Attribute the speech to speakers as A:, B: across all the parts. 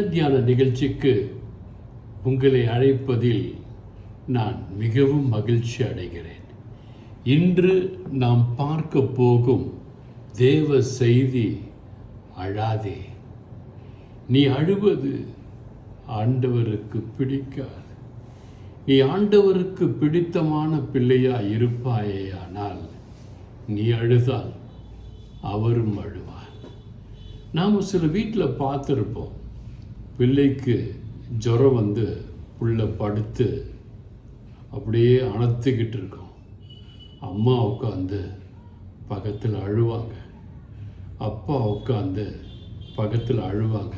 A: இந்த தியான நிகழ்ச்சிக்கு உங்களை அழைப்பதில் நான் மிகவும் மகிழ்ச்சி அடைகிறேன். இன்று நாம் பார்க்க போகும் தேவ செய்தி அழாதே. நீ அழுவது ஆண்டவருக்கு பிடிக்காது. நீ ஆண்டவருக்கு பிடித்தமான பிள்ளையா இருப்பாயேயானால் நீ அழுதால் அவரும் அழுவார். நாம் சில வீட்டில் பார்த்துருப்போம். பிள்ளைக்கு ஜுரம் வந்து புள்ள படுத்து அப்படியே அணைத்துக்கிட்டு இருக்கோம். அம்மா உட்காந்து பக்கத்தில் அழுவாங்க. அப்பா உட்காந்து பக்கத்தில் அழுவாங்க.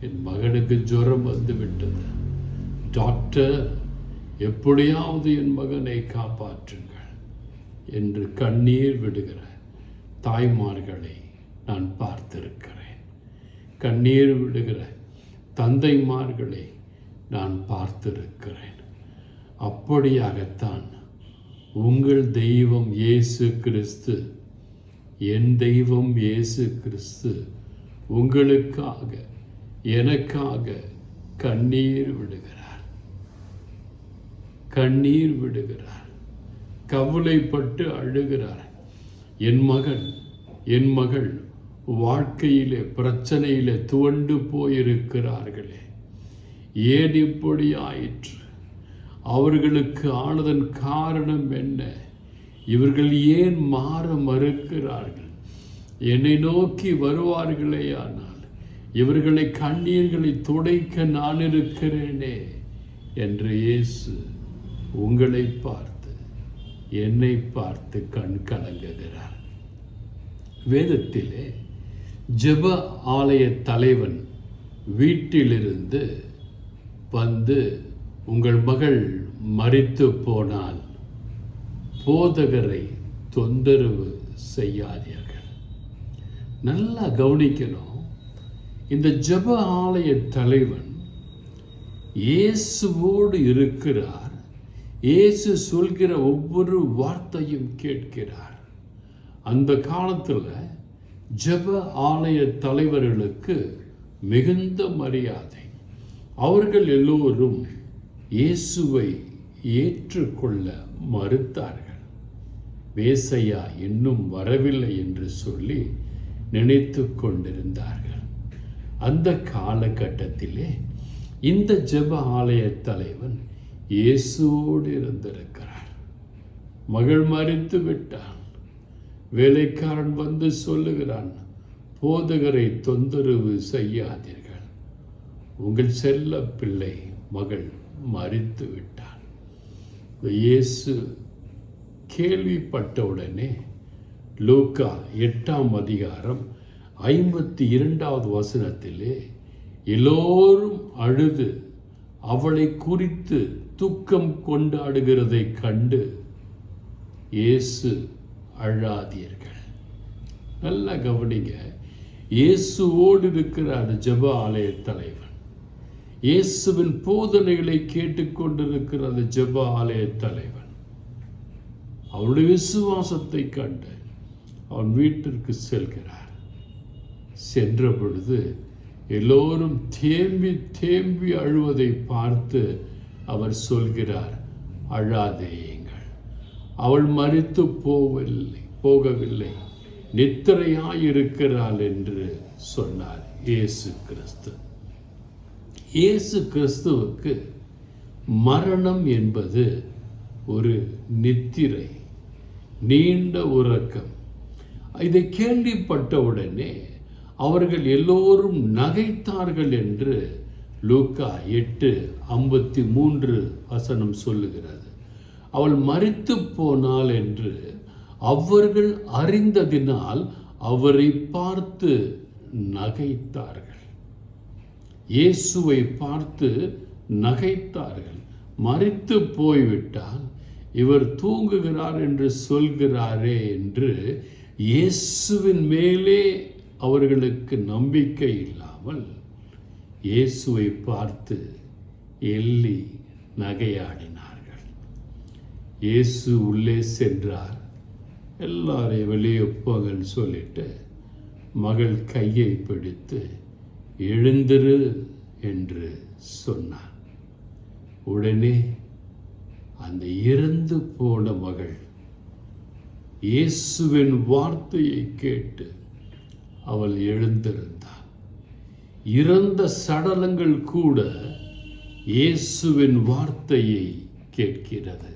A: என் மகனுக்கு ஜுரம் வந்து விட்டது. டாக்டர் எப்படியாவது என் மகனை காப்பாற்றுங்கள் என்று கண்ணீர் விடுகிற தாய்மார்களை நான் பார்த்திருக்கிறேன். கண்ணீர் விடுகிற தந்தைமார்களை நான் பார்த்திருக்கிறேன். அப்படியாகத்தான் உங்கள் தெய்வம் இயேசு கிறிஸ்து என் தெய்வம் இயேசு கிறிஸ்து உங்களுக்காக எனக்காக கண்ணீர் விடுகிறார். கண்ணீர் விடுகிறார். கவலைப்பட்டு அழுகிறார். என் மகன் என் மகள் வாழ்க்கையிலே பிரச்சனையிலே துவண்டு போயிருக்கிறார்களே. ஏன் இப்படி ஆயிற்று? அவர்களுக்கு ஆனதன் காரணம் என்ன? இவர்கள் ஏன் மாற மறுக்கிறார்கள்? என்னை நோக்கி வருவார்களே ஆனால் இவர்களை கண்ணீர்களை துடைக்க நான் இருக்கிறேனே என்று இயேசு உங்களை பார்த்து என்னை பார்த்து கண் கலங்குகிறார். வேதத்திலே ஜெப ஆலய தலைவன் வீட்டிலிருந்து வந்து உங்கள் மகள் மறித்து போனால் போதகரை தொந்தரவு செய்யாதீர்கள். நல்லா கவனிக்கணும். இந்த ஜெப ஆலய தலைவன் இயேசுவோடு இருக்கிறார். இயேசு சொல்கிற ஒவ்வொரு வார்த்தையும் கேட்கிறார். அந்த காலத்தில் ஜெப ஆலய தலைவர்களுக்கு மிகுந்த மரியாதை. அவர்கள் எல்லோரும் இயேசுவை ஏற்றுக்கொள்ள மறுத்தார்கள். வேசையா இன்னும் வரவில்லை என்று சொல்லி நினைத்து கொண்டிருந்தார்கள். அந்த காலகட்டத்திலே இந்த ஜெப ஆலய தலைவன் இயேசுவோடு இருந்திருக்கிறார். மகள் மறித்து விட்டான் வேலைக்காரன் வந்து சொல்லுகிறான் போதகரை தொந்தரவு செய்யாதீர்கள். உங்கள் செல்ல பிள்ளை மகள் மறித்து விட்டான் இயேசு கேள்விப்பட்டவுடனே லூக்கா எட்டாம் அதிகாரம் ஐம்பத்தி இரண்டாவது வசனத்திலே எல்லோரும் அழுது அவளை குறித்து துக்கம் கொண்டாடுகிறதை கண்டு இயேசு அழாதீர்கள். நல்லா கவனிங்க. இயேசுவோடு இருக்கிற அந்த ஜப ஆலய தலைவன். இயேசுவின் போதனைகளை கேட்டுக்கொண்டிருக்கிற அந்த ஜப ஆலய தலைவன். அவனுடைய விசுவாசத்தை கண்டு அவன் வீட்டிற்கு செல்கிறார். சென்ற பொழுது எல்லோரும் தேம்பி தேம்பி அழுவதை பார்த்து அவர் சொல்கிறார் அழாதே அவள் மறித்து போகவில்லை போகவில்லை. நித்திரையாயிருக்கிறாள் என்று சொன்னார் இயேசு கிறிஸ்து. இயேசு கிறிஸ்துவுக்கு மரணம் என்பது ஒரு நித்திரை நீண்ட உறக்கம். இதை கேள்விப்பட்டவுடனே அவர்கள் எல்லோரும் நகைத்தார்கள் என்று லூக்கா எட்டு ஐம்பத்தி மூன்று வசனம் சொல்லுகிறது. அவள் மறித்து போனாள் என்று அவர்கள் அறிந்ததினால் அவரை பார்த்து நகைத்தார்கள். இயேசுவை பார்த்து நகைத்தார்கள். மறித்து போய்விட்டால் இவர் தூங்குகிறார் என்று சொல்கிறாரே என்று இயேசுவின் மேலே அவர்களுக்கு நம்பிக்கை இல்லாமல் இயேசுவை பார்த்து எள்ளி நகையாடினார். இயேசு உள்ளே சென்றார். எல்லாரையும் வெளியே போங்கன்னு சொல்லிட்டு மகள் கையை பிடித்து எழுந்திரு என்று சொன்னார். உடனே அந்த இறந்து போன மகள் இயேசுவின் வார்த்தையை கேட்டு அவள் எழுந்திருந்தாள். இறந்த சடலங்கள் கூட இயேசுவின் வார்த்தையை கேட்கிறது.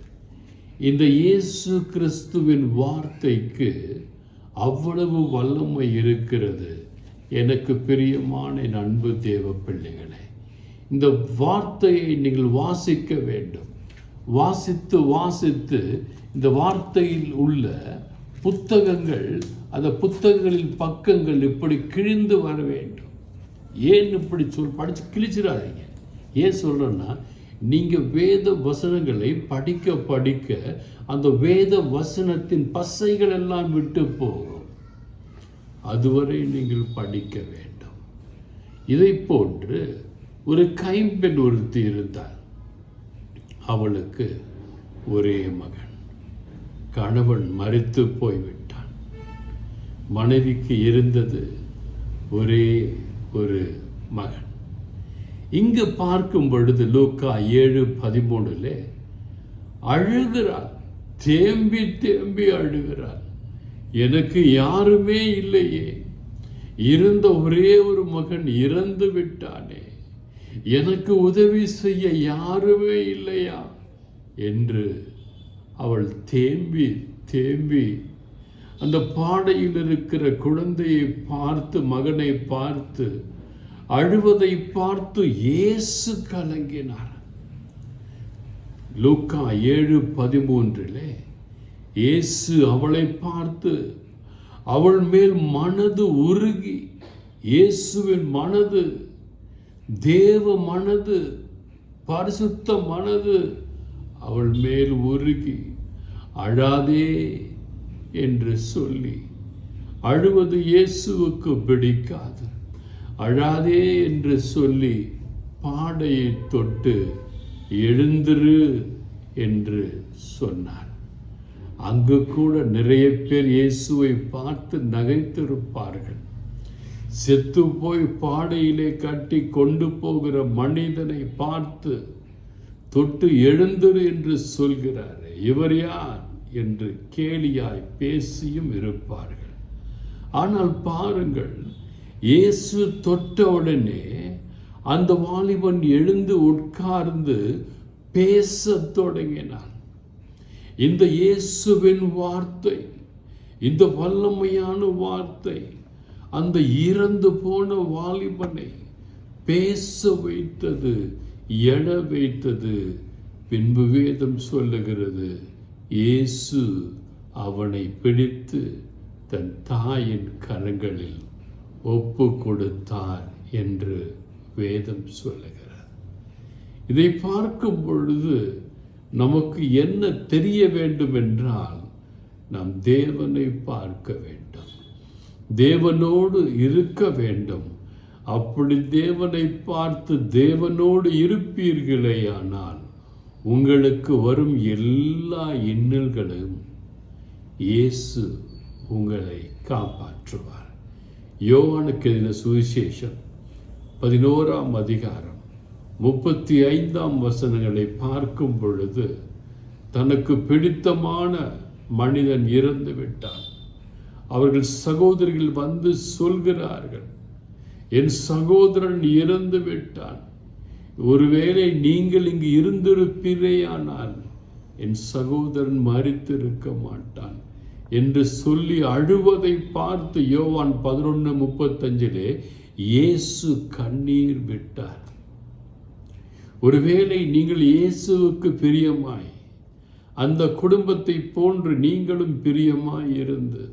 A: இந்த இயேசு கிறிஸ்துவின் வார்த்தைக்கு அவ்வளவு வல்லமை இருக்கிறது. எனக்கு பிரியமான அன்பு தேவ பிள்ளைகளே இந்த வார்த்தையை நீங்கள் வாசிக்க வேண்டும். வாசித்து வாசித்து இந்த வார்த்தையில் உள்ள புத்தகங்கள் அந்த புத்தகங்களின் பக்கங்கள் இப்படி கிழிந்து வர வேண்டும். ஏன் இப்படி சொல் படித்து கிழிச்சிடாதீங்க. ஏன் சொல்கிறேன்னா நீங்கள் வேத வசனங்களை படிக்க படிக்க அந்த வேத வசனத்தின் பசைகள் எல்லாம் விட்டு போகும். அதுவரை நீங்கள் படிக்க வேண்டும். இதை போன்று ஒரு கைம்பெண் ஒருத்தி இருந்தாள். அவளுக்கு ஒரே மகன். கணவன் மறித்து போய்விட்டான். மனைவிக்கு இருந்தது ஒரே ஒரு மகன். இங்கு பார்க்கும் பொழுது லூக்கா ஏழு பதிமூணுல அழுகிறாள். தேம்பி தேம்பி அழுகிறாள். எனக்கு யாருமே இல்லையே. இருந்த ஒரே ஒரு மகன் இறந்து விட்டானே. எனக்கு உதவி செய்ய யாருமே இல்லையா? என்று அவள் தேம்பி தேம்பி அந்த பாடையில் இருக்கிற குழந்தையை பார்த்து மகனை பார்த்து அழுவதை பார்த்து இயேசு கலங்கினார். லூக்கா ஏழு பதிமூன்றிலே இயேசு அவளை பார்த்து அவள் மேல் மனது உருகி இயேசுவின் மனது தேவ மனது பரிசுத்த மனது அவள் மேல் உருகி அழாதே என்று சொல்லி அழுவது இயேசுவுக்கு பிடிக்காது. அழாதே என்று சொல்லி பாடையை தொட்டு எழுந்திரு என்று சொன்னார் அங்கு கூட நிறைய பேர் இயேசுவை பார்த்து நகைத்திருப்பார்கள். செத்து போய் பாடையிலே கட்டி கொண்டு போகிற மனிதனை பார்த்து தொட்டு எழுந்திரு என்று சொல்கிறார் இவர் யார் என்று கேலியாய் பேசியும் இருப்பார்கள். ஆனால் பாருங்கள் இயேசு தொட்ட உடனே அந்த வாலிபன் எழுந்து உட்கார்ந்து பேசத் தொடங்கினான். இந்த இயேசுவின் வார்த்தை இந்த வல்லமையான வார்த்தை அந்த இறந்து போன வாலிபனை பேச வைத்தது எழ வைத்தது. பின்பு வேதம் சொல்லுகிறது இயேசு அவனை பிடித்து தன் தாயின் கரங்களில் ஒப்பு கொடுத்தார் என்று வேதம் சொல்லுகிறது. இதை பார்க்கும் பொழுது நமக்கு என்ன தெரிய வேண்டும் என்றால் நாம் தேவனை பார்க்க வேண்டும். தேவனோடு இருக்க வேண்டும். அப்படி தேவனை பார்த்து தேவனோடு இருப்பீர்களேயானால் உங்களுக்கு வரும் எல்லா இன்னல்களும் இயேசு உங்களை காப்பாற்றுவார். யோவானுக்கு எழுதின சுவிசேஷம் பதினோராம் அதிகாரம் முப்பத்தி ஐந்தாம் வசனங்களை பார்க்கும் பொழுது தனக்கு பிடித்தமான மனிதன் இறந்து விட்டான். அவர்கள் சகோதரிகள் வந்து சொல்கிறார்கள் என் சகோதரன் இறந்து விட்டான். ஒருவேளை நீங்கள் இங்கு இருந்திருப்பீரேயானால் என் சகோதரன் மறித்திருக்க மாட்டான். என்று சொல்லி அழுவதை பார்த்து யோவான் பதினொன்று முப்பத்தஞ்சிலே இயேசு கண்ணீர் விட்டார். ஒருவேளை நீங்கள் இயேசுவுக்கு பிரியமாய் அந்த குடும்பத்தை போன்று நீங்களும் பிரியமாய் இருந்து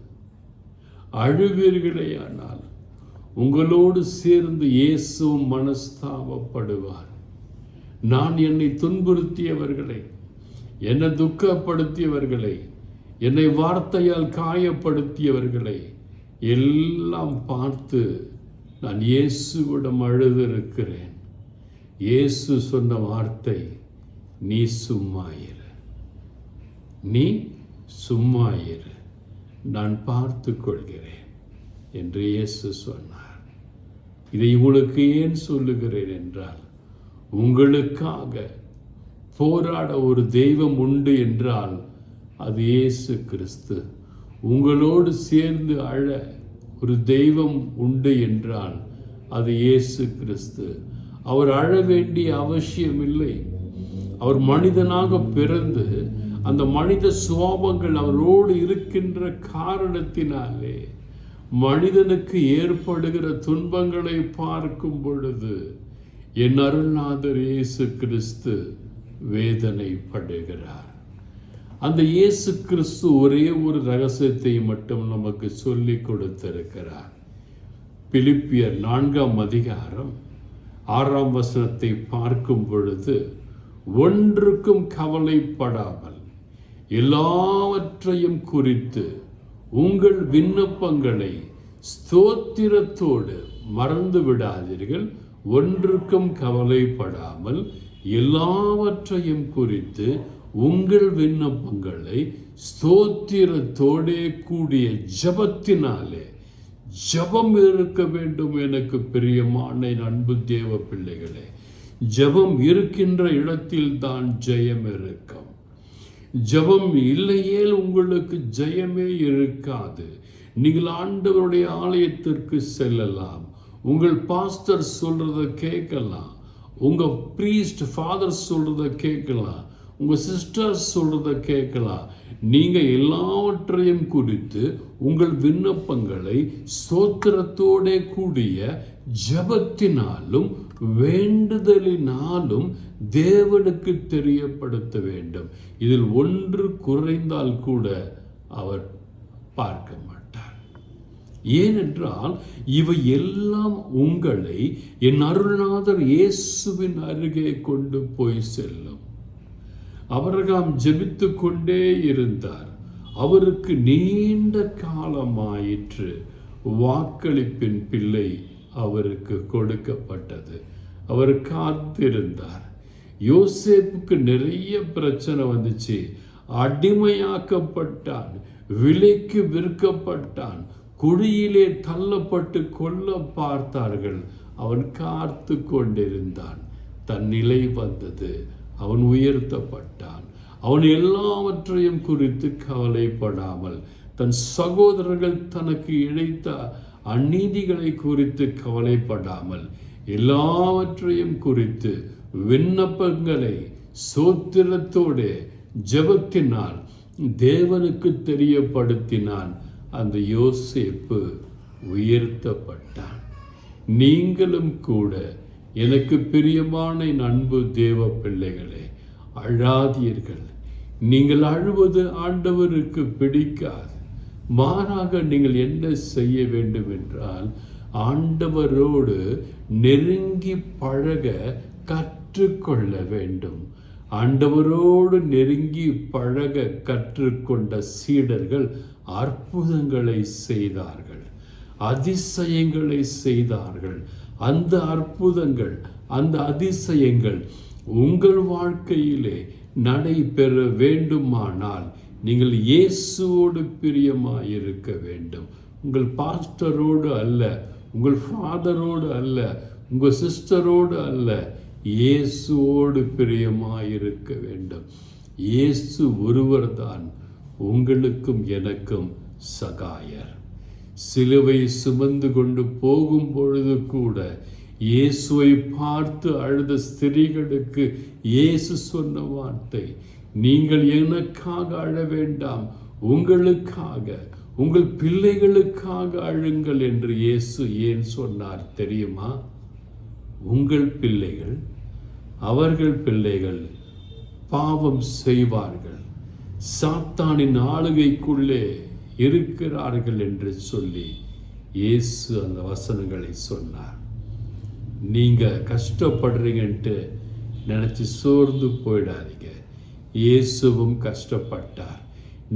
A: அழுவீர்களேயானால் உங்களோடு சேர்ந்து இயேசுவும் மனஸ்தாபப்படுவார். நான் என்னை துன்புறுத்தியவர்களை என்னை துக்கப்படுத்தியவர்களை என்னை வார்த்தையால் காயப்படுத்தியவர்களை எல்லாம் பார்த்து நான் இயேசுவிடம் அழுதிருக்கிறேன். இயேசு சொன்ன வார்த்தை நீ சும்மாயிரு நீ சும்மாயிரு நான் பார்த்து கொள்கிறேன் என்று இயேசு சொன்னார். இதை உங்களுக்கு ஏன் சொல்லுகிறேன் என்றால் உங்களுக்காக போராட ஒரு தெய்வம் உண்டு என்றால் அது இயேசு கிறிஸ்து. உங்களோடு சேர்ந்து அழ ஒரு தெய்வம் உண்டு என்றால் அது இயேசு கிறிஸ்து. அவர் அழ வேண்டிய அவசியமில்லை. அவர் மனிதனாக பிறந்து அந்த மனித சுவாபங்கள் அவரோடு இருக்கின்ற காரணத்தினாலே மனிதனுக்கு ஏற்படுகிற துன்பங்களை பார்க்கும் பொழுது என் அருள்நாதர் இயேசு கிறிஸ்து வேதனைப்படுகிறார். அந்த இயேசு கிறிஸ்து ஒரே ஒரு ரகசியத்தை மட்டும் நமக்கு சொல்லி கொடுத்திருக்கிறார். பிலிப்பியர் நான்காம் அதிகாரம் ஆறாம் வசனத்தை பார்க்கும் பொழுது ஒன்றுக்கும் கவலைப்படாமல் எல்லாவற்றையும் குறித்து உங்கள் விண்ணப்பங்களை ஸ்தோத்திரத்தோடு மறந்து விடாதீர்கள். ஒன்றுக்கும் கவலைப்படாமல் எல்லாவற்றையும் குறித்து உங்கள் விண்ணப்பங்களை ஸ்தோத்திரத்தோடே கூடிய ஜபத்தினாலே ஜபம் இருக்க வேண்டும் எனக்கு பிரியமான அன்பு தேவ பிள்ளைகளே. ஜபம் இருக்கின்ற இடத்தில் தான் ஜெயம் இருக்கும். ஜபம் இல்லையேல் உங்களுக்கு ஜெயமே இருக்காது. நீங்கள் ஆண்டவருடைய ஆலயத்திற்கு செல்லலாம். உங்கள் பாஸ்டர் சொல்கிறத கேட்கலாம். உங்கள் ப்ரீஸ்ட் ஃபாதர் சொல்கிறத கேட்கலாம். உங்கள் சிஸ்டர்ஸ் சொல்கிறத கேட்கலாம். நீங்கள் எல்லாவற்றையும் குறித்து உங்கள் விண்ணப்பங்களை சோத்திரத்தோட கூடிய ஜபத்தினாலும் வேண்டுதலினாலும் தேவனுக்கு தெரியப்படுத்த வேண்டும். இதில் ஒன்று குறைந்தால் கூட அவர் பார்க்க மாட்டார். ஏனென்றால் இவை எல்லாம் உங்களை என் அருள்நாதர் இயேசுவின் அருகே கொண்டு போய் செல்லும். அவர்காம் ஜெபித்து கொண்டே இருந்தார். அவருக்கு நீண்ட காலமாயிற்று. வாக்களிப்பின் பிள்ளை அவருக்கு கொடுக்கப்பட்டது. அவர் காத்திருந்தார். யோசேப்புக்கு நிறைய பிரச்சனை வந்துச்சு. அடிமையாக்கப்பட்டான். விலைக்கு விற்கப்பட்டான். குழியிலே தள்ளப்பட்டு கொல்ல பார்த்தார்கள். அவன் காத்து கொண்டிருந்தான் தன் நிலை வந்தது. அவன் உயர்த்தப்பட்டான். அவன் எல்லாவற்றையும் குறித்து கவலைப்படாமல் தன் சகோதரர்கள் தனக்கு இழைத்த அநீதிகளை குறித்து கவலைப்படாமல் எல்லாவற்றையும் குறித்து விண்ணப்பங்களை சோத்திரத்தோடு ஜெபத்தினால் தேவனுக்கு தெரியப்படுத்தினான் அந்த யோசிப்பு உயர்த்தப்பட்டான். நீங்களும் கூட எனக்கு பிரியமான என் அன்பு தேவ பிள்ளைகளே அழாதீர்கள். நீங்கள் அழுவது ஆண்டவருக்கு பிடிக்காது. மாறாக நீங்கள் என்ன செய்ய வேண்டும் என்றால் ஆண்டவரோடு நெருங்கி பழக கற்றுக்கொள்ள வேண்டும். ஆண்டவரோடு நெருங்கி பழக கற்றுக்கொண்ட சீடர்கள் அற்புதங்களை செய்தார்கள் அதிசயங்களை செய்தார்கள். அந்த அற்புதங்கள் அந்த அதிசயங்கள் உங்கள் வாழ்க்கையிலே நடைபெற வேண்டுமானால் நீங்கள் இயேசுவோடு பிரியமாக இருக்க வேண்டும். உங்கள் பாஸ்டரோடு அல்ல உங்கள் ஃபாதரோடு அல்ல உங்கள் சிஸ்டரோடு அல்ல இயேசுவோடு பிரியமாக இருக்க வேண்டும். இயேசு ஒருவர்தான் உங்களுக்கும் எனக்கும் சகாயர். சிலுவை சுமந்து கொண்டு போகும் பொழுது கூட இயேசுவை பார்த்து அழுத ஸ்திரீகளுக்கு இயேசு சொன்ன வார்த்தை நீங்கள் எனக்காக அழ வேண்டாம் உங்களுக்காக உங்கள் பிள்ளைகளுக்காக அழுங்கள் என்று இயேசு ஏன் சொன்னார் தெரியுமா? உங்கள் பிள்ளைகள் அவர்கள் பிள்ளைகள் பாவம் செய்வார்கள். சாத்தானின் ஆளுகைக்குள்ளே இருக்கிறார்கள் என்று சொல்லி இயேசு அந்த வசனங்களை சொன்னார். நீங்கள் கஷ்டப்படுறீங்கன்ட்டு நினச்சி சோர்ந்து போயிடாதீங்க. இயேசுவும் கஷ்டப்பட்டார்.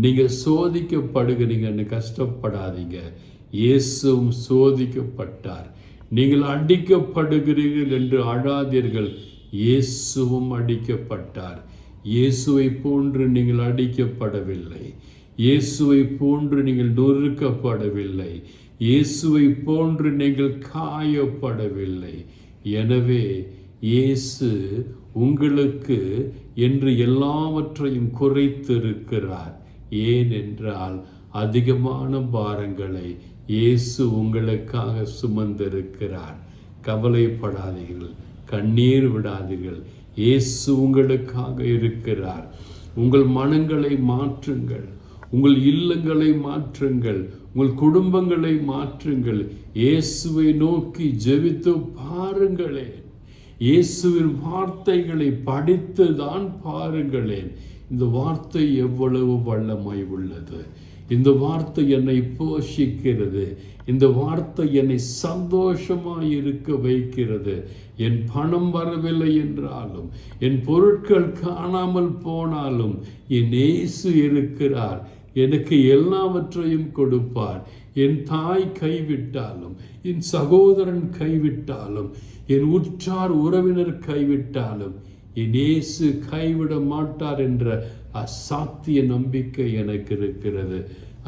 A: நீங்கள் சோதிக்கப்படுகிறீங்கன்னு கஷ்டப்படாதீங்க. இயேசுவும் சோதிக்கப்பட்டார். நீங்கள் அடிக்கப்படுகிறீர்கள் என்று அழாதீர்கள். இயேசுவும் அடிக்கப்பட்டார். இயேசுவை போன்று நீங்கள் அடிக்கப்படவில்லை. இயேசுவை போன்று நீங்கள் நொறுக்கப்படவில்லை. இயேசுவை போன்று நீங்கள் காயப்படவில்லை. எனவே இயேசு உங்களுக்கு என்று எல்லாவற்றையும் குறைத்திருக்கிறார். ஏனென்றால் அதிகமான பாரங்களை இயேசு உங்களுக்காக சுமந்திருக்கிறார். கவலைப்படாதீர்கள் கண்ணீர் விடாதீர்கள். இயேசு உங்களுக்காக இருக்கிறார். உங்கள் மனங்களை மாற்றுங்கள். உங்கள் இல்லங்களை மாற்றுங்கள் உங்கள் குடும்பங்களை மாற்றுங்கள். இயேசுவை நோக்கி ஜெபித்து பாருங்களேன். இயேசுவின் வார்த்தைகளை படித்து தான் பாருங்களேன். இந்த வார்த்தை எவ்வளவு வல்லமாய் உள்ளது. இந்த வார்த்தை என்னை போஷிக்கிறது. இந்த வார்த்தை என்னை சந்தோஷமாக இருக்க வைக்கிறது. என் பணம் வரவில்லை என்றாலும் என் பொருட்கள் காணாமல் போனாலும் என் இயேசு இருக்கிறார். எனக்கு எல்லாவற்றையும் கொடுப்பார். என் தாய் கைவிட்டாலும் என் சகோதரன் கைவிட்டாலும் என் உற்றார் உறவினர் கைவிட்டாலும் என் இயேசு கைவிட மாட்டார் என்ற அசாத்திய நம்பிக்கை எனக்கு இருக்கிறது.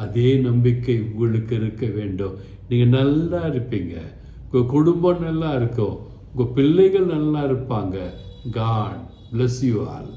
A: அதே நம்பிக்கை உங்களுக்கு இருக்க வேண்டும். நீங்கள் நல்லா இருப்பீங்க. உங்கள் குடும்பம் நல்லா இருக்கும். உங்கள் பிள்ளைகள் நல்லா இருப்பாங்க. God bless you all